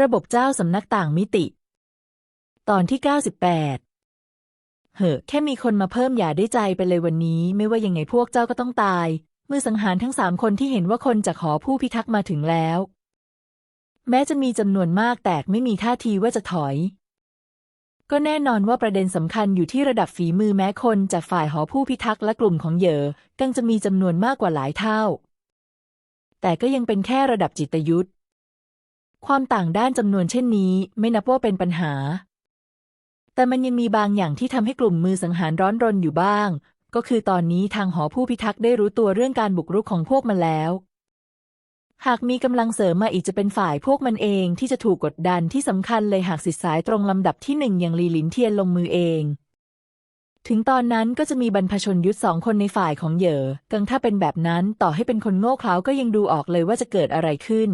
ระบบเจ้าสำนักต่างมิติ ตอนที่ 98 เหอะ แค่มีคนมาเพิ่มอย่าได้ใจไปเลยวันนี้ ไม่ว่ายังไงพวกเจ้าก็ต้องตาย มือสังหารทั้งสามคนที่เห็นว่าคนจากหอผู้พิทักษ์มาถึงแล้ว แม้จะมีจำนวนมากแต่ไม่มีท่าทีว่าจะถอย ก็แน่นอนว่าประเด็นสำคัญอยู่ที่ระดับฝีมือแม้คนจากฝ่ายหอผู้พิทักษ์และกลุ่มของเหยอกังจะมีจำนวนมากกว่าหลายเท่า แต่ก็ยังเป็นแค่ระดับจิตยุทธ ความต่างด้านจำนวนเช่นนี้ไม่นับว่าเป็นปัญหา แต่มันยังมีบางอย่างที่ทำให้กลุ่มมือสังหารร้อนรนอยู่บ้าง ก็คือตอนนี้ทางหอผู้พิทักษ์ได้รู้ตัวเรื่องการบุกรุกของพวกมันแล้ว หากมีกำลังเสริมมาอีกจะเป็นฝ่ายพวกมันเองที่จะถูกกดดันที่สำคัญเลยหากสิทธิสายตรงลำดับที่หนึ่งอย่างลีหลินเทียนลงมือเอง ถึงตอนนั้นก็จะมีบรรพชนยุทธสองคนในฝ่ายของเหยอกังถ้าเป็นแบบนั้นต่อให้เป็นคนโง่เขลาก็ยังดูออกเลยว่าจะเกิดอะไรขึ้น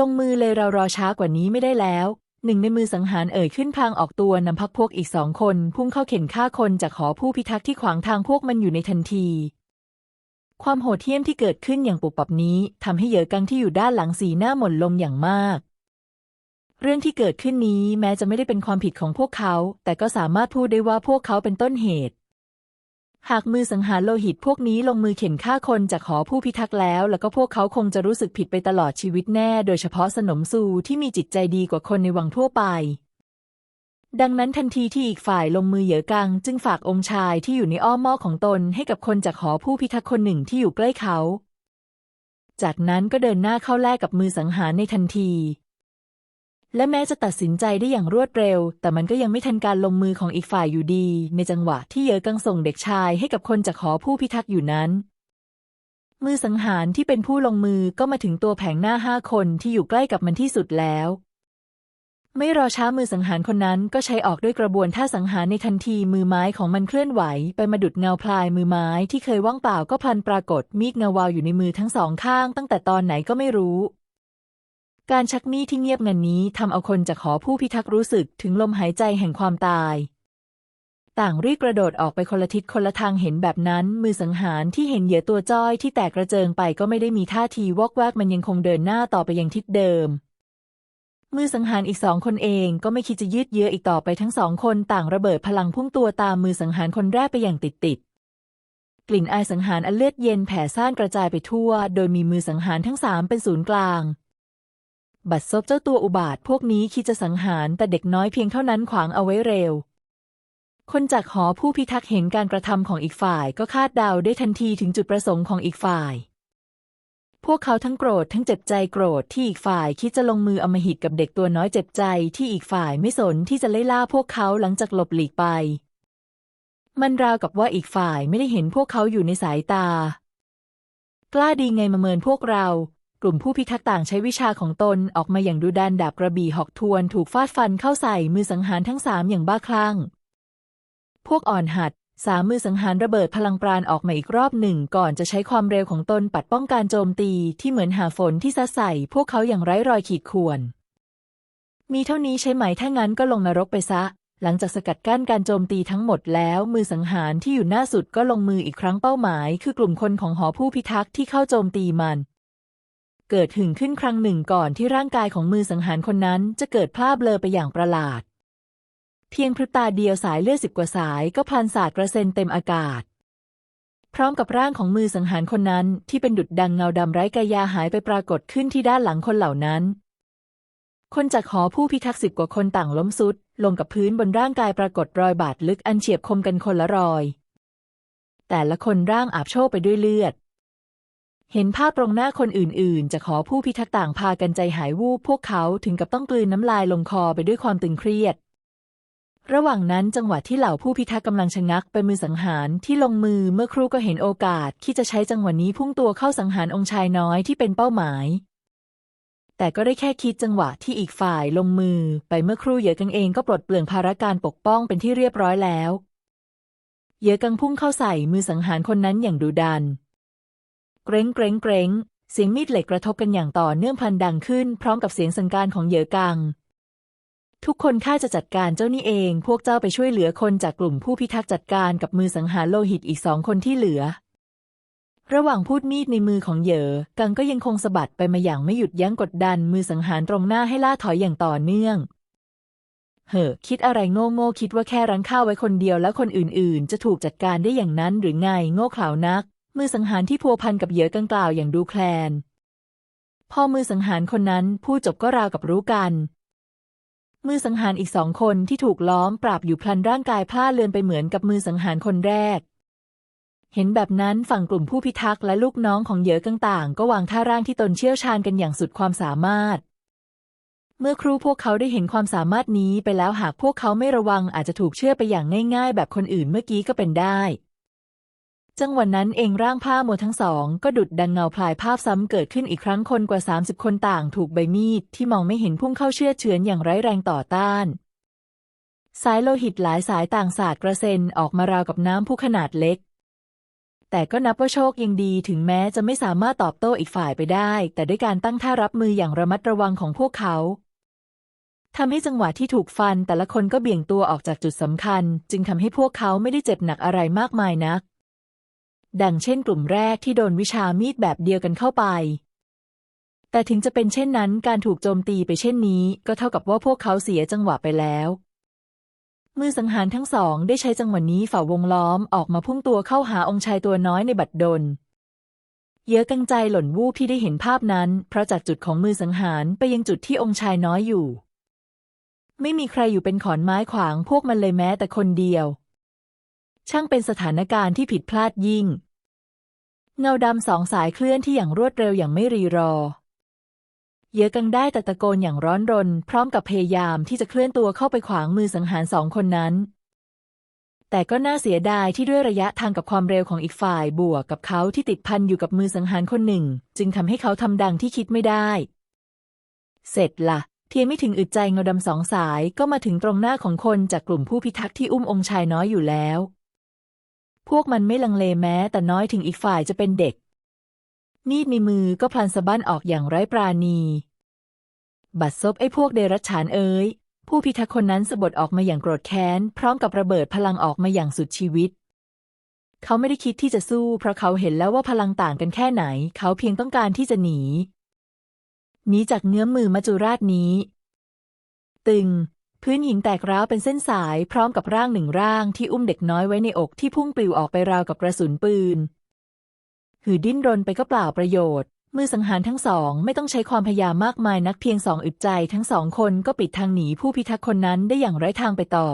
ลงมือเลยเรารอช้ากว่านี้ไม่ได้แล้ว หนึ่งในมือสังหารเอ่ยขึ้นพลางออกตัวนำพักพวกอีกสองคน พุ่งเข้าเข็นฆ่าคนจากหอผู้พิทักษ์ที่ขวางทางพวกมันอยู่ในทันที ความโหดเหี้ยมที่เกิดขึ้นอย่างปุบปับนี้ทำให้เหยอกังที่อยู่ด้านหลังสีหน้าหม่นลงอย่างมาก เรื่องที่เกิดขึ้นนี้แม้จะไม่ได้เป็นความผิดของพวกเขา แต่ก็สามารถพูดได้ว่าพวกเขาเป็นต้นเหตุ หากมือสังหารโลหิตพวกนี้ลงมือเข็นฆ่าคนจากหอผู้พิทักษ์แล้ว แล้วก็พวกเขาคงจะรู้สึกผิดไปตลอดชีวิตแน่ โดยเฉพาะสนมซูที่มีจิตใจดีกว่าคนในวังทั่วไป ดังนั้นทันทีที่อีกฝ่ายลงมือเหยอกัง จึงฝากองค์ชายที่อยู่ในอ้อมมอกของตนให้กับคนจากหอผู้พิทักษ์คนหนึ่งที่อยู่ใกล้เขา จากนั้นก็เดินหน้าเข้าแลกกับมือสังหารในทันที และแม้จะตัดสินใจได้อย่างรวดเร็ว แต่มันก็ยังไม่ทันการลงมือของอีกฝ่ายอยู่ดี ในจังหวะที่เยอกังส่งเด็กชายให้กับคนจากหอผู้พิทักษ์อยู่นั้น มือสังหารที่เป็นผู้ลงมือก็มาถึงตัวแผงหน้าห้าคนที่อยู่ใกล้กับมันที่สุดแล้ว ไม่รอช้ามือสังหารคนนั้นก็ใช้ออกด้วยกระบวนท่าสังหารในทันทีมือไม้ของมันเคลื่อนไหว ไปมาดุดเงาพลายมือไม้ที่เคยว่างเปล่าก็พลันปรากฏมีดเงาวาวอยู่ในมือทั้งสองข้าง ตั้งแต่ตอนไหนก็ไม่รู้ การชักมีดที่เงียบงันนี้ทำเอาคนจากหอผู้พิทักษ์รู้สึกถึงลมหายใจแห่งความตาย ต่างรีบกระโดดออกไปคนละทิศคนละทางเห็นแบบนั้น มือสังหารที่เห็นเหยื่อตัวจ้อยที่แตกกระเจิงไปก็ไม่ได้มีท่าทีวอกแวกมันยังคงเดินหน้าต่อไปยังทิศเดิม มือสังหารอีกสองคนเองก็ไม่คิดจะยืดเยื้ออีกต่อไปทั้งสองคนต่างระเบิดพลังพุ่งตัวตามมือสังหารคนแรกไปอย่างติดติดกลิ่นอายสังหารอันเลือดเย็นแผ่ซ่านกระจายไปทั่ว โดยมีมือสังหารทั้งสามเป็นศูนย์กลาง บัดซบเจ้าตัวอุบาทพวกนี้คิดจะสังหารแต่เด็กน้อยเพียงเท่านั้นขวางเอาไว้เร็ว คนจากหอผู้พิทักษ์เห็นการกระทำของอีกฝ่ายก็คาดเดาได้ทันทีถึงจุดประสงค์ของอีกฝ่าย พวกเขาทั้งโกรธทั้งเจ็บใจโกรธที่อีกฝ่ายคิดจะลงมืออมหิตกับเด็กตัวน้อยเจ็บใจที่อีกฝ่ายไม่สนที่จะไล่ล่าพวกเขาหลังจากหลบหลีกไป มันราวกับว่าอีกฝ่ายไม่ได้เห็นพวกเขาอยู่ในสายตากล้าดีไงมาเมินพวกเรา กลุ่มผู้พิทักษ์ต่างใช้วิชาของตนออกมาอย่างดุดันดาบกระบี่หอกทวน ถูกฟาดฟันเข้าใส่มือสังหารทั้งสามอย่างบ้าคลั่ง พวกอ่อนหัดสามมือสังหารระเบิดพลังปราณออกมาอีกรอบหนึ่ง ก่อนจะใช้ความเร็วของตนปัดป้องการโจมตีที่เหมือนหาฝนที่ซัดใส่ พวกเขาอย่างไร้รอยขีดข่วน มีเท่านี้ใช่ไหมถ้างั้นก็ลงนรกไปซะ หลังจากสกัดกั้นการโจมตีทั้งหมดแล้ว มือสังหารที่อยู่หน้าสุดก็ลงมืออีกครั้งเป้าหมาย คือกลุ่มคนของหอผู้พิทักษ์ที่เข้าโจมตีมัน เกิดหึงขึ้นครั้งหนึ่งก่อนที่ร่างกายของมือสังหารคนนั้นจะเกิดพลาดเบลอไปอย่างประหลาด เพียงพริบตาเดียวสายเลือดสิบกว่าสายก็พันสาดกระเซ็นเต็มอากาศ พร้อมกับร่างของมือสังหารคนนั้นที่เป็นดุจดังเงาดำไร้กายาหายไปปรากฏขึ้นที่ด้านหลังคนเหล่านั้น คนจากหอผู้พิทักษ์สิบกว่าคนต่างล้มซุด ลงกับพื้นบนร่างกายปรากฏรอยบาดลึกอันเฉียบคมกันคนละรอย แต่ละคนร่างอาบโชกไปด้วยเลือด เห็นภาพตรงหน้าคนอื่นๆจากหอผู้พิทักษ์ต่างพากันใจหายวูบพวกเขาถึงกับต้องกลืนน้ำลายลงคอไปด้วยความตึงเครียด ระหว่างนั้นจังหวะที่เหล่าผู้พิทักษ์กำลังชะงักไปมือสังหารที่ลงมือเมื่อครู่ก็เห็นโอกาสที่จะใช้จังหวะนี้พุ่งตัวเข้าสังหารองค์ชายน้อยที่เป็นเป้าหมาย แต่ก็ได้แค่คิดจังหวะที่อีกฝ่ายลงมือ ไปเมื่อครู่เหยอกังเองก็ปลดเปลืองภาระการปกป้องเป็นที่เรียบร้อยแล้ว เหยอกังพุ่งเข้าใส่มือสังหารคนนั้นอย่างดุดัน เกรงเกรงเกรงเสียงมีดเหล็กกระทบกันอย่างต่อเนื่องพลันดังขึ้น พร้อมกับเสียงสังการของเหยอกัง ทุกคนข้าจะจัดการเจ้านี่เอง พวกเจ้าไปช่วยเหลือคนจากกลุ่มผู้พิทักษ์จัดการกับมือสังหารโลหิตอีกสองคนที่เหลือ ระหว่างพูดมีดในมือของเหยอกังก็ยังคงสะบัดไปมาอย่างไม่หยุดยั้งกดดัน มือสังหารตรงหน้าให้ล่าถอยอย่างต่อเนื่องเห่คิดอะไรโง่โง่คิดว่าแค่รั้งข้าวไว้คนเดียวแล้วคนอื่นๆ จะถูกจัดการได้อย่างนั้นหรือไงโง่เขลานัก มือสังหารที่พัวพันกับเหยื่อกังกล่าวอย่างดูแคลน พอมือสังหารคนนั้นพูดจบก็ราวกับรู้กัน มือสังหารอีกสองคนที่ถูกล้อมปราบอยู่พลันร่างกายพล่าเลือนไปเหมือนกับมือสังหารคนแรก เห็นแบบนั้นฝั่งกลุ่มผู้พิทักษ์และลูกน้องของเหยื่อกังต่างก็วางท่าร่างที่ตนเชี่ยวชาญกันอย่างสุดความสามารถเมื่อครูพวกเขาได้เห็นความสามารถนี้ไปแล้วหากพวกเขาไม่ระวังอาจจะถูกเชื่อไปอย่างง่าย ๆ แบบคนอื่นเมื่อกี้ก็เป็นได้ จังหวะนั้นเองร่างผ้าหมดทั้งสอง ก็ดุดดังเงาพลายภาพซ้ำเกิดขึ้นอีกครั้งคนกว่า 30 คนต่างถูกใบมีดที่มองไม่เห็นพุ่งเข้าเชื่อเฉือนอย่างไร้แรงต่อต้าน สายโลหิตหลายสายต่างสาดกระเซ็นออกมาราวกับน้ำพุขนาดเล็ก แต่ก็นับว่าโชคยังดีถึงแม้จะไม่สามารถตอบโต้อีกฝ่ายไปได้ แต่ด้วยการตั้งท่ารับมืออย่างระมัดระวังของพวกเขาทำให้จังหวะที่ถูกฟันแต่ละคนก็เบี่ยงตัวออกจากจุดสำคัญ จึงทำให้พวกเขาไม่ได้เจ็บหนักอะไรมากมายนัก ดังเช่นกลุ่มแรกที่โดนวิชามีดแบบเดียวกันเข้าไป แต่ถึงจะเป็นเช่นนั้นการถูกโจมตีไปเช่นนี้ ก็เท่ากับว่าพวกเขาเสียจังหวะไปแล้ว มือสังหารทั้งสองได้ใช้จังหวะนี้ฝ่าวงล้อมออกมาพุ่งตัวเข้าหาองค์ชายตัวน้อยในบัดดล เยอะกังใจหล่นวูบที่ได้เห็นภาพนั้น เพราะจากจุดของมือสังหารไปยังจุดที่องค์ชายน้อยอยู่ ไม่มีใครอยู่เป็นขอนไม้ขวางพวกมันเลยแม้แต่คนเดียวช่างเป็นสถานการณ์ที่ผิดพลาดยิ่ง เงาดำสองสายเคลื่อนที่อย่างรวดเร็วอย่างไม่รีรอ เยอะกังได้แต่ตะโกนอย่างร้อนรน พร้อมกับพยายามที่จะเคลื่อนตัวเข้าไปขวางมือสังหารสองคนนั้น แต่ก็น่าเสียดายที่ด้วยระยะทางกับความเร็วของอีกฝ่ายบวกกับเขาที่ติดพันอยู่กับมือสังหารคนหนึ่ง จึงทำให้เขาทำดังที่คิดไม่ได้ เสร็จละเทียนไม่ถึงอึดใจเงาดำสองสายก็มาถึงตรงหน้าของคนจากกลุ่มผู้พิทักษ์ที่อุ้มองค์ชายน้อยอยู่แล้ว พวกมันไม่ลังเลแม้แต่น้อยถึงอีกฝ่ายจะเป็นเด็ก มีดในมือก็พลันสะบั้นออกอย่างไร้ปราณี บัดซบไอ้พวกเดรัจฉานเอ๋ยผู้พิทักษ์คนนั้นสะบดออกมาอย่างโกรธแค้น พร้อมกับระเบิดพลังออกมาอย่างสุดชีวิต เขาไม่ได้คิดที่จะสู้ เพราะเขาเห็นแล้วว่าพลังต่างกันแค่ไหน เขาเพียงต้องการที่จะหนีหนีจากเงื้อมมือมัจจุราชนี้ ตึง พื้นหินแตกร้าวเป็นเส้นสายพร้อมกับร่างหนึ่งร่างที่อุ้มเด็กน้อยไว้ในอกที่พุ่งปลิวออกไปราวกับกระสุนปืน หือดิ้นรนไปก็เปล่าประโยชน์ มือสังหารทั้งสองไม่ต้องใช้ความพยายามมากมายนักเพียงสองอึดใจทั้งสองคนก็ปิดทางหนีผู้พิทักษ์คนนั้นได้อย่างไร้ทางไปต่อ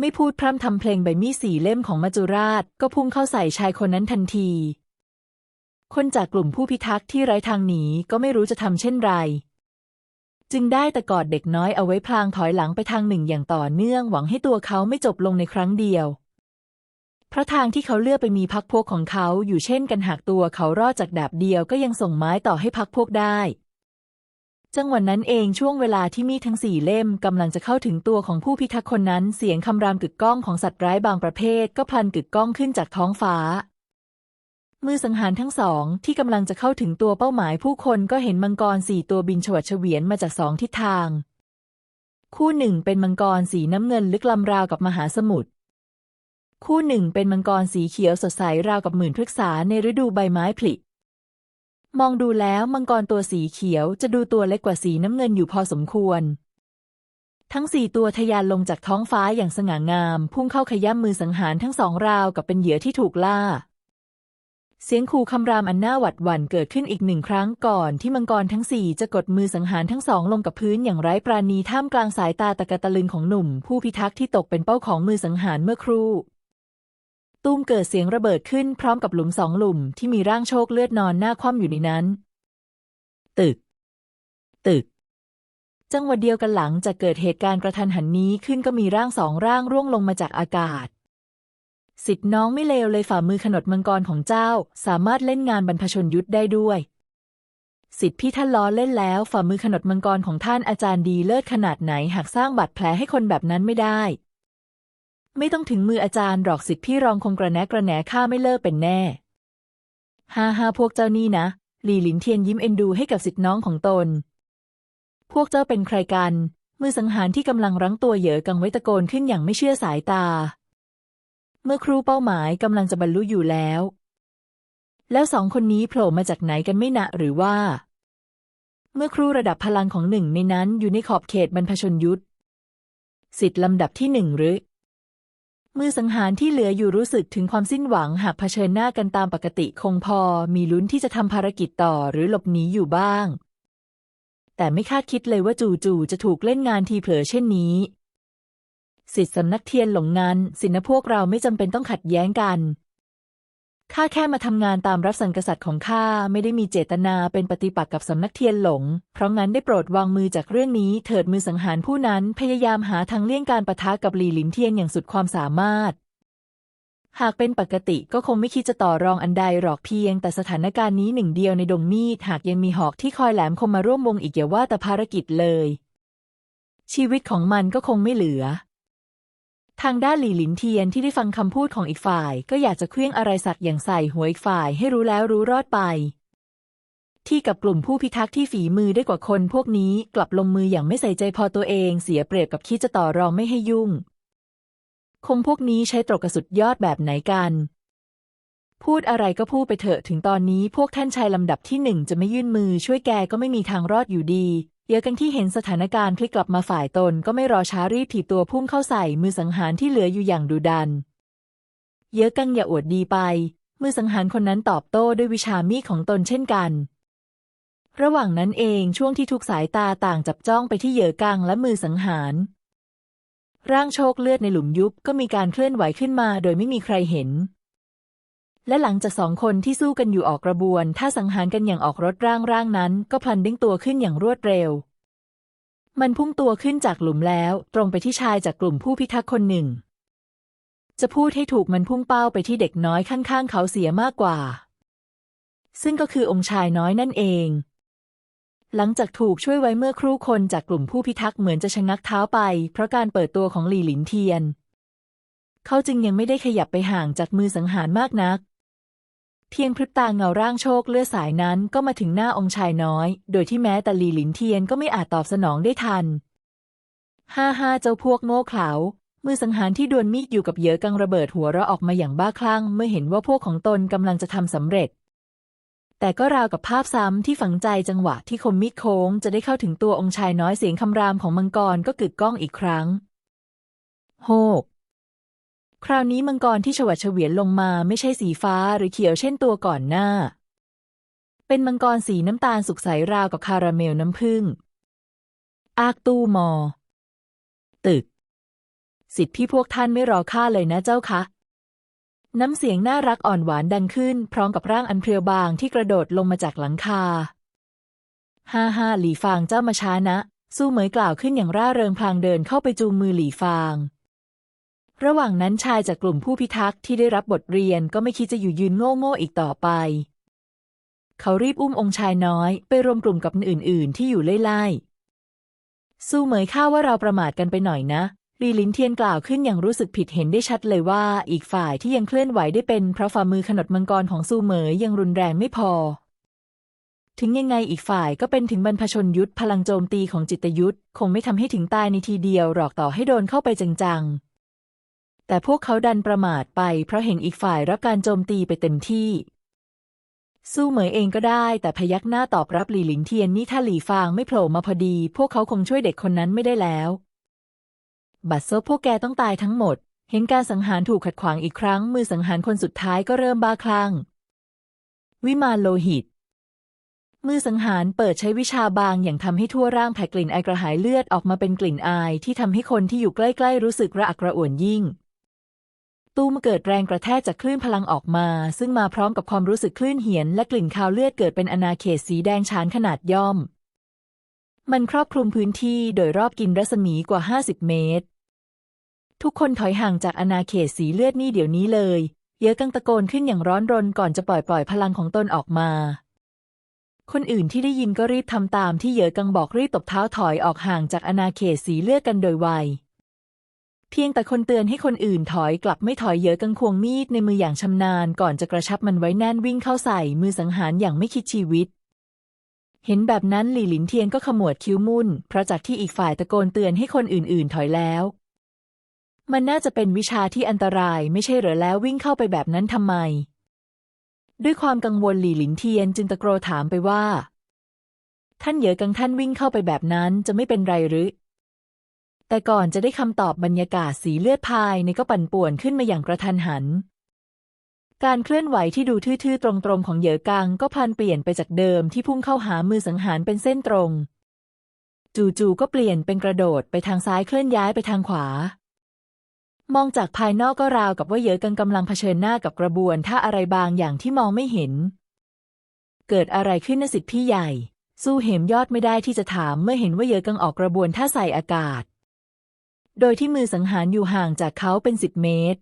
ไม่พูดพร่ำทำเพลงใบมีดสีเล่มของมัจจุราชก็พุ่งเข้าใส่ชายคนนั้นทันที คนจากกลุ่มผู้พิทักษ์ที่ไร้ทางหนีก็ไม่รู้จะทำเช่นไร จึงได้แต่กอดเด็กน้อยเอาไว้พลางถอยหลังไปทางหนึ่งอย่างต่อเนื่องหวังให้ตัวเขาไม่จบลงในครั้งเดียวเพราะทางที่เขาเลือกไปมีพักพวกของเขาอยู่เช่นกันหากตัวเขารอดจากดาบเดียวก็ยังส่งไม้ต่อให้พักพวกได้ จังหวะนั้นเองช่วงเวลาที่มีทั้งสี่เล่มกำลังจะเข้าถึงตัวของผู้พิทักษ์คนนั้น เสียงคำรามกึกก้องของสัตว์ร้ายบางประเภท ก็พลันกึกก้องขึ้นจากท้องฟ้า มือสังหารทั้งสองที่กำลังจะเข้าถึงตัวเป้าหมายผู้คนก็เห็นมังกรสี่ตัวบินฉวัดเฉวียนมาจากสองทิศทาง คู่หนึ่งเป็นมังกรสีน้ำเงินลึกลำราวกับมหาสมุทรคู่หนึ่งเป็นมังกรสีเขียวสดใสราวกับหมื่นพฤกษาในฤดูใบไม้ผลิมองดูแล้วมังกรตัวสีเขียวจะดูตัวเล็กกว่าสีน้ำเงินอยู่พอสมควร ทั้งสี่ตัวทะยานลงจากท้องฟ้าอย่างสง่างาม พุ่งเข้าขย้ำมือสังหารทั้งสองราวกับเป็นเหยื่อที่ถูกล่า เสียงขู่คำรามอันน่าหวัดหวั่นเกิดขึ้นอีกหนึ่งครั้งก่อนที่มังกรทั้งสี่จะกดมือสังหารทั้งสองลงกับพื้นอย่างไร้ปราณีท่ามกลางสายตาตะกะตะลึงของหนุ่ม ผู้พิทักษ์ที่ตกเป็นเป้าของมือสังหารเมื่อครู่ตุ้มเกิดเสียงระเบิดขึ้นพร้อมกับหลุมสองหลุมที่มีร่างโชคเลือดนอนหน้าคว่ำอยู่ในนั้น ตึก ตึก จังหวะเดียวกันหลังจากเกิดเหตุการณ์กระทันหันนี้ขึ้นก็มีร่างสองร่างร่วงลงมาจากอากาศ สิทธิ์น้องไม่เลวเลยฝ่ามือขนดมังกรของเจ้า สามารถเล่นงานบรรพชนยุทธได้ด้วย สิทธิ์พี่ท่านล้อเล่นแล้ว ฝ่ามือขนดมังกรของท่านอาจารย์ดีเลิศขนาดไหน หากสร้างบาดแผลให้คนแบบนั้นไม่ได้ ไม่ต้องถึงมืออาจารย์หรอกสิทธิ์พี่รองคงกระแนะกระแหนข้าไม่เลิกเป็นแน่ฮ่าฮ่าพวกเจ้านี่นะหลี่หลินเทียนยิ้มเอ็นดูให้กับสิทธิ์น้องของตน พวกเจ้าเป็นใครกัน มือสังหารที่กำลังรั้งตัวเหยอกังไว้ตะโกนขึ้นอย่างไม่เชื่อสายตา เมื่อครูเป้าหมายกำลังจะบรรลุอยู่แล้ว แล้วสองคนนี้โผล่มาจากไหนกันไม่นะหรือว่า เมื่อครูระดับพลังของหนึ่งในนั้นอยู่ในขอบเขตบรรพชนยุทธสิทธิ์ลำดับที่หนึ่งหรือมือสังหารที่เหลืออยู่รู้สึกถึงความสิ้นหวังหากเผชิญหน้ากันตามปกติคงพอมีลุ้นที่จะทำภารกิจต่อหรือหลบหนีอยู่บ้าง แต่ไม่คาดคิดเลยว่าจู่ๆจะถูกเล่นงานทีเผลอเช่นนี้ สิทธิสำนักเทียนหลงนั้น สินะพวกเราไม่จำเป็นต้องขัดแย้งกันข้าแค่มาทำงานตามรับสั่งกษัตริย์ของข้าไม่ได้มีเจตนาเป็นปฏิปักษ์กับสำนักเทียนหลง เพราะงั้นได้โปรดวางมือจากเรื่องนี้ เถิดมือสังหารผู้นั้นพยายามหาทางเลี่ยงการปะทะกับหลี่หลินเทียนอย่างสุดความสามารถ หากเป็นปกติก็คงไม่คิดจะต่อรองอันใดหรอกเพียง แต่สถานการณ์นี้หนึ่งเดียวในดงมีดหากยังมีหอกที่คอยแหลมคมมาร่วมวงอีกอย่าว่าแต่ภารกิจเลย ชีวิตของมันก็คงไม่เหลือ ทางด้านหลี่หลินเทียนที่ได้ฟังคำพูดของอีกฝ่าย ก็อยากจะเคลื่องอะไรสักอย่างใส่หัวอีกฝ่ายให้รู้แล้วรู้รอดไป ที่กับกลุ่มผู้พิทักษ์ที่ฝีมือได้กว่าคนพวกนี้กลับลงมืออย่างไม่ใส่ใจพอตัวเองเสียเปรียบกับคิดจะต่อรองไม่ให้ยุ่ง คงพวกนี้ใช้ตรกกระสุดยอดแบบไหนกัน พูดอะไรก็พูดไปเถอะถึงตอนนี้พวกท่านชายลำดับที่หนึ่งจะไม่ยื่นมือช่วยแกก็ไม่มีทางรอดอยู่ดี เยอะกันที่เห็นสถานการณ์พลิกกลับมาฝ่ายตนก็ไม่รอช้ารีบถีบตัวพุ่งเข้าใส่มือสังหารที่เหลืออยู่อย่างดุดัน เยอะกังอย่าอวดดีไป มือสังหารคนนั้นตอบโต้ด้วยวิชามีดของตนเช่นกัน ระหว่างนั้นเองช่วงที่ทุกสายตาต่างจับจ้องไปที่เยอกังและมือสังหาร ร่างโชคเลือดในหลุมยุบก็มีการเคลื่อนไหวขึ้นมาโดยไม่มีใครเห็น และหลังจากสองคนที่สู้กันอยู่ออกกระบวน ถ้าสังหารกันอย่างออกรถร่างร่างนั้น ก็พลันเด้งตัวขึ้นอย่างรวดเร็ว มันพุ่งตัวขึ้นจากหลุมแล้ว ตรงไปที่ชายจากกลุ่มผู้พิทักษ์คนหนึ่ง จะพูดให้ถูกมันพุ่งเป้าไปที่เด็กน้อยข้างๆ เขาเสียมากกว่า ซึ่งก็คือองค์ชายน้อยนั่นเอง หลังจากถูกช่วยไว้เมื่อครู่คนจากกลุ่มผู้พิทักษ์เหมือนจะชะงักเท้าไป เพราะการเปิดตัวของหลี่หลินเทียน เขาจึงยังไม่ได้ขยับไปห่างจากมือสังหารมากนัก พียงพริบตาเงาร่างโชคเลือดสายนั้นก็มาถึงหน้าองค์ชายน้อย โดยที่แม้แต่ลีหลินเทียนก็ไม่อาจตอบสนองได้ทันห้าห้าเจ้าพวกโง่เขลา มือสังหารที่ดวลมีดอยู่กับเหยอกังระเบิดหัวเราะออกมาอย่างบ้าคลั่ง เมื่อเห็นว่าพวกของตนกำลังจะทำสำเร็จ แต่ก็ราวกับภาพซ้ำที่ฝังใจจังหวะที่คมมีดโค้งจะได้เข้าถึงตัวองค์ชายน้อยเสียงคำรามของมังกรก็กึกก้องอีกครั้ง โฮก คราวนี้มังกรที่ฉวัดเฉวียนลงมาไม่ใช่สีฟ้าหรือเขียวเช่นตัวก่อนหน้า เป็นมังกรสีน้ำตาลสุกใสราวกับคาราเมลน้ำผึ้ง อากตู้มอ ตึก สิทธิพี่พวกท่านไม่รอข้าเลยนะเจ้าคะน้ำเสียงน่ารักอ่อนหวานดังขึ้น พร้อมกับร่างอันเพรียวบางที่กระโดดลงมาจากหลังคา ฮ่าฮ่าหลี่ฟางเจ้ามาช้านะ สู้เหมยกล่าวขึ้นอย่างร่าเริงพลางเดินเข้าไปจูงมือหลี่ฟาง ระหว่างนั้นชายจากกลุ่มผู้พิทักษ์ที่ได้รับบทเรียนก็ไม่คิดจะอยู่ยืนโง่โง่ๆอีกต่อไป เขารีบอุ้มองค์ชายน้อยไปรวมกลุ่มกับอื่น ๆ ที่อยู่เล่ไล่สู้เหมยข้าว่าเราประมาทกันไปหน่อยนะลีลินเทียนกล่าวขึ้นอย่างรู้สึกผิดเห็นได้ชัดเลยว่าอีกฝ่ายที่ยังเคลื่อนไหวได้เป็นเพราะฝ่ามือขนดมังกรของซูเหมยยังรุนแรงไม่พอ ถึงยังไงอีกฝ่ายก็เป็นถึงบรรพชนยุทธพลังโจมตีของจิตยุทธคงไม่ทำให้ถึงตายในทีเดียวหรอกต่อให้โดนเข้าไปจังๆ แต่พวกเขาดันประมาทไปเพราะเห็นอีกฝ่ายรับการโจมตีไปเต็มที่ สู้เหมยเองก็ได้แต่พยักหน้าตอบรับหลี่หลิงเทียนนี่ถ้าหลี่ฟางไม่โผล่มาพอดี พวกเขาคงช่วยเด็กคนนั้นไม่ได้แล้ว บัดซบพวกแกต้องตายทั้งหมด เห็นการสังหารถูกขัดขวางอีกครั้ง มือสังหารคนสุดท้ายก็เริ่มบ้าคลั่ง วิมานโลหิต มือสังหารเปิดใช้วิชาบางอย่างทำให้ทั่วร่างแผ่กลิ่นไอกระหายเลือดออกมาเป็นกลิ่นอายที่ทำให้คนที่อยู่ใกล้ๆรู้สึกระอักระอ่วนยิ่ง ตู้มาเกิดแรงกระแทกจากคลื่นพลังออกมา ซึ่งมาพร้อมกับความรู้สึกคลื่นเหียน และกลิ่นคาวเลือดเกิดเป็นอาณาเขตสีแดงฉานขนาดย่อม มันครอบคลุมพื้นที่โดยรอบกินรัศมีกว่า 50 เมตร ทุกคนถอยห่างจากอาณาเขตสีเลือดนี่เดี๋ยวนี้เลย เยอะกังตะโกนขึ้นอย่างร้อนรนก่อนจะปล่อยปล่อยพลังของตนออกมา คนอื่นที่ได้ยินก็รีบทำตามที่เยอะกังบอกรีบตบเท้าถอยออกห่างจากอาณาเขตสีเลือดกันโดยไว เพียงแต่คนเตือนให้คนอื่นถอยกลับไม่ถอยเยอะกังควงมีดในมืออย่างชำนาญก่อนจะกระชับมันไว้แน่นวิ่งเข้าใส่มือสังหารอย่างไม่คิดชีวิต เห็นแบบนั้นหลี่หลินเทียนก็ขมวดคิ้วมุ่น เพราะจากที่อีกฝ่ายตะโกนเตือนให้คนอื่นๆ ถอยแล้ว มันน่าจะเป็นวิชาที่อันตรายไม่ใช่เหรอแล้ววิ่งเข้าไปแบบนั้นทำไม ด้วยความกังวลหลี่หลินเทียนจึงตะโกนถามไปว่า ท่านเหยอกังท่านวิ่งเข้าไปแบบนั้นจะไม่เป็นไรหรือ แต่ก่อนจะได้คำตอบบรรยากาศสีเลือดพายในก็ปั่นป่วนขึ้นมาอย่างกระทันหัน การเคลื่อนไหวที่ดูทื่อๆ ตรงๆ ของเหยอกังก็พันเปลี่ยนไปจากเดิมที่พุ่งเข้าหามือสังหารเป็นเส้นตรง จู่ๆก็เปลี่ยนเป็นกระโดดไปทางซ้ายเคลื่อนย้ายไปทางขวา มองจากภายนอกก็ราวกับว่าเหยอกังกำลังเผชิญหน้ากับกระบวนท่าอะไรบางอย่างที่มองไม่เห็น เกิดอะไรขึ้นนะสิทธิ์พี่ใหญ่ สู้เหมยอดไม่ได้ที่จะถามเมื่อเห็นว่าเหยอกังออกกระบวนท่าใส่อากาศ โดยที่มือสังหารอยู่ห่างจากเขาเป็นสิบเมตร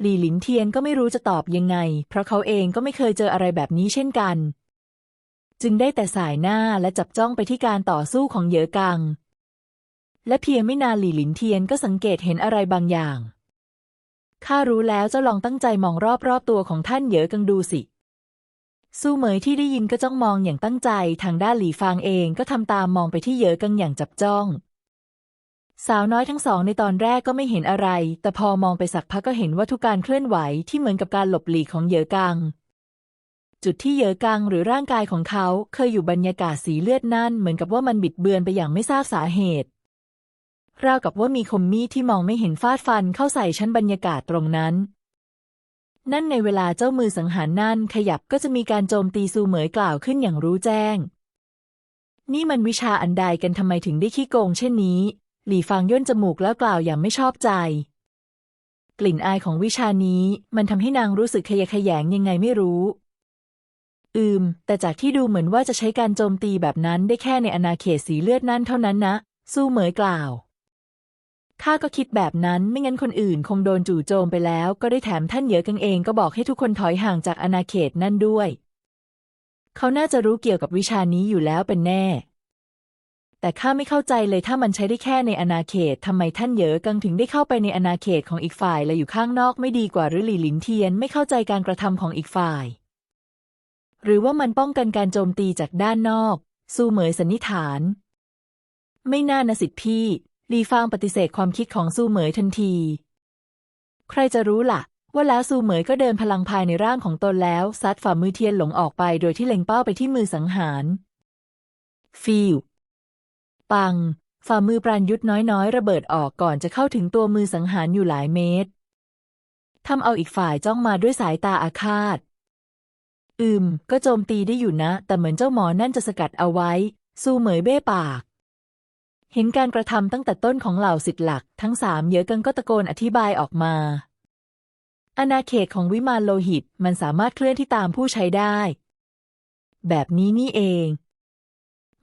หลี่หลินเทียนก็ไม่รู้จะตอบยังไง เพราะเขาเองก็ไม่เคยเจออะไรแบบนี้เช่นกัน จึงได้แต่สายหน้าและจับจ้องไปที่การต่อสู้ของเหยอกัง และเพียงไม่นานหลี่หลินเทียนก็สังเกตเห็นอะไรบางอย่าง ข้ารู้แล้วเจ้าลองตั้งใจมองรอบๆตัวของท่านเหยอกังดูสิสู้เหมยที่ได้ยินก็จ้องมองอย่างตั้งใจ ทางด้านหลี่ฟางเองก็ทำตามมองไปที่เหยอกังอย่างจับจ้อง สาวน้อยทั้งสองในตอนแรกก็ไม่เห็นอะไร แต่พอมองไปสักพักก็เห็นว่าทุกการเคลื่อนไหวที่เหมือนกับการหลบหลีกของเหยอกัง จุดที่เหยอกังหรือร่างกายของเขาเคยอยู่บรรยากาศสีเลือดนั่นเหมือนกับว่ามันบิดเบือนไปอย่างไม่ทราบสาเหตุ ราวกับว่ามีคมมีดที่มองไม่เห็นฟาดฟันเข้าใส่ชั้นบรรยากาศตรงนั้น นั่นในเวลาเจ้ามือสังหารนั่นขยับก็จะมีการโจมตีซูเหมยกล่าวขึ้นอย่างรู้แจ้งนี่มันวิชาอันใดกันทำไมถึงได้ขี้โกงเช่นนี้ หลี่ฟางย่นจมูกแล้วกล่าวอย่างไม่ชอบใจ กลิ่นอายของวิชานี้มันทำให้นางรู้สึกขยะแขยงยังไงไม่รู้ อืม แต่จากที่ดูเหมือนว่าจะใช้การโจมตีแบบนั้นได้แค่ในอาณาเขตสีเลือดนั่นเท่านั้นนะ สู้เหมยกล่าวข้าก็คิดแบบนั้นไม่งั้นคนอื่นคงโดนจู่โจมไปแล้ว ก็ได้แถมท่านเหยอกังเองก็บอกให้ทุกคนถอยห่างจากอาณาเขตนั่นด้วย เขาน่าจะรู้เกี่ยวกับวิชานี้อยู่แล้วเป็นแน่ แต่ข้าไม่เข้าใจเลยถ้ามันใช้ได้แค่ในอาณาเขตทำไมท่านเหยอกังถึงได้เข้าไปในอาณาเขตของอีกฝ่ายและอยู่ข้างนอกไม่ดีกว่าหรือหลี่หลินเทียนไม่เข้าใจการกระทำของอีกฝ่าย หรือว่ามันป้องกันการโจมตีจากด้านนอกสู้เหมยสันนิษฐาน ไม่น่านะสิทธิพี่ลีฟางปฏิเสธความคิดของซูเหมยทันที ใครจะรู้ล่ะ ว่าแล้วซูเหมยก็เดินพลังภายในร่างของตนแล้วซัดฝ่ามือเทียนหลงออกไปโดยที่เล็งเป้าไปที่มือสังหาร ฟิว ปัง ฝ่ามือปราณยุทธน้อยๆ ระเบิดออกก่อนจะเข้าถึงตัวมือสังหารอยู่หลายเมตรทำเอาอีกฝ่ายจ้องมาด้วยสายตาอาฆาต อืม ก็โจมตีได้อยู่นะ แต่เหมือนเจ้าหมอนั่นจะสกัดเอาไว้ซูเหมยเบ้ปาก เห็นการกระทำตั้งแต่ต้นของเหล่าสิทธิ์หลัก ทั้งสามเยอะกันก็ตะโกนอธิบายออกมาอาณาเขตของวิมานโลหิตมันสามารถเคลื่อนที่ตามผู้ใช้ได้ แบบนี้นี่เอง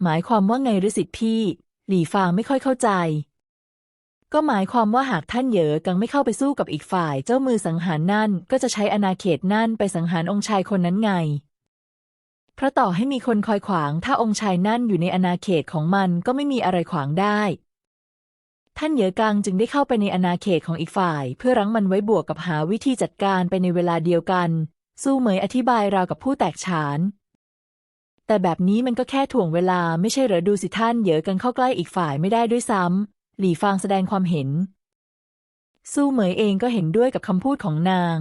หมายความว่าไงหรือสิทธิพี่ หลี่ฟางไม่ค่อยเข้าใจ ก็หมายความว่าหากท่านเหยอกังไม่เข้าไปสู้กับอีกฝ่าย เจ้ามือสังหารนั่นก็จะใช้อาณาเขตนั่นไปสังหารองค์ชายคนนั้นไง เพราะต่อให้มีคนคอยขวาง ถ้าองค์ชายนั่นอยู่ในอาณาเขตของมันก็ไม่มีอะไรขวางได้ท่านเหยอกังจึงได้เข้าไปในอาณาเขตของอีกฝ่าย เพื่อรั้งมันไว้บวกกับหาวิธีจัดการไปในเวลาเดียวกัน สู้เหมยอธิบายราวกับผู้แตกฉาน แต่แบบนี้มันก็แค่ถ่วงเวลาไม่ใช่เหรอดูสิท่านเหยอกันเข้าใกล้อีกฝ่ายไม่ได้ด้วยซ้ำ หลี่ฟางแสดงความเห็น สู้เหมยเองก็เห็นด้วยกับคำพูดของนาง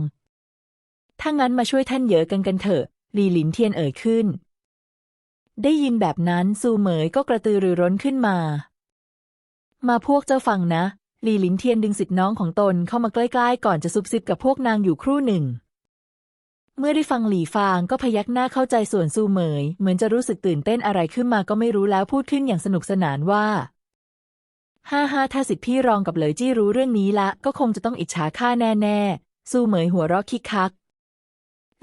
ถ้างั้นมาช่วยท่านเหยอกันกันเถอะ หลี่หลินเทียนเอ่ยขึ้น ได้ยินแบบนั้นซูเหมยก็กระตือรือร้นขึ้นมา มาพวกเจ้าฟังนะ หลี่หลินเทียนดึงสิทธิน้องของตนเข้ามาใกล้ๆ ก่อนจะซุบซิบกับพวกนางอยู่ครู่หนึ่ง เมื่อได้ฟังหลี่ฟางก็พยักหน้าเข้าใจส่วนซูเหมย เหมือนจะรู้สึกตื่นเต้นอะไรขึ้นมาก็ไม่รู้แล้วพูดขึ้นอย่างสนุกสนานว่า ฮ่าฮ่าถ้าสิทธิพี่รองกับเหลยจี้รู้เรื่องนี้ละ ก็คงจะต้องอิจฉาข้าแน่ๆซูเหมยหัวเราะคิกคัก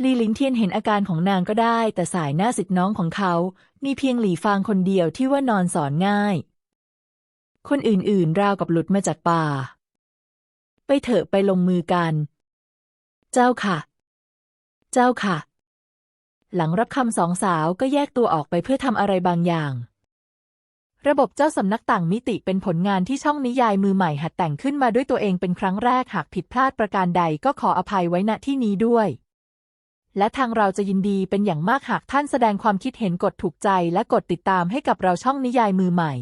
ลีหลินเทียนเห็นอาการของนางก็ได้ แต่สายหน้าสิทธิน้องของเขา มีเพียงหลี่ฟางคนเดียวที่ว่านอนสอนง่าย คนอื่นๆราวกับหลุดมาจากป่า ไปเถอะไปลงมือกัน เจ้าค่ะ เจ้าค่ะ หลังรับคำสองสาวก็แยกตัวออกไปเพื่อทำอะไรบางอย่าง ระบบเจ้าสำนักต่างมิติเป็นผลงานที่ช่องนิยายมือใหม่หัดแต่งขึ้นมาด้วยตัวเองเป็นครั้งแรกหากผิดพลาดประการใดก็ขออภัยไว้ณที่นี้ด้วย และทางเราจะยินดีเป็นอย่างมากหากท่านแสดงความคิดเห็นกดถูกใจและกดติดตามให้กับเราช่องนิยายมือใหม่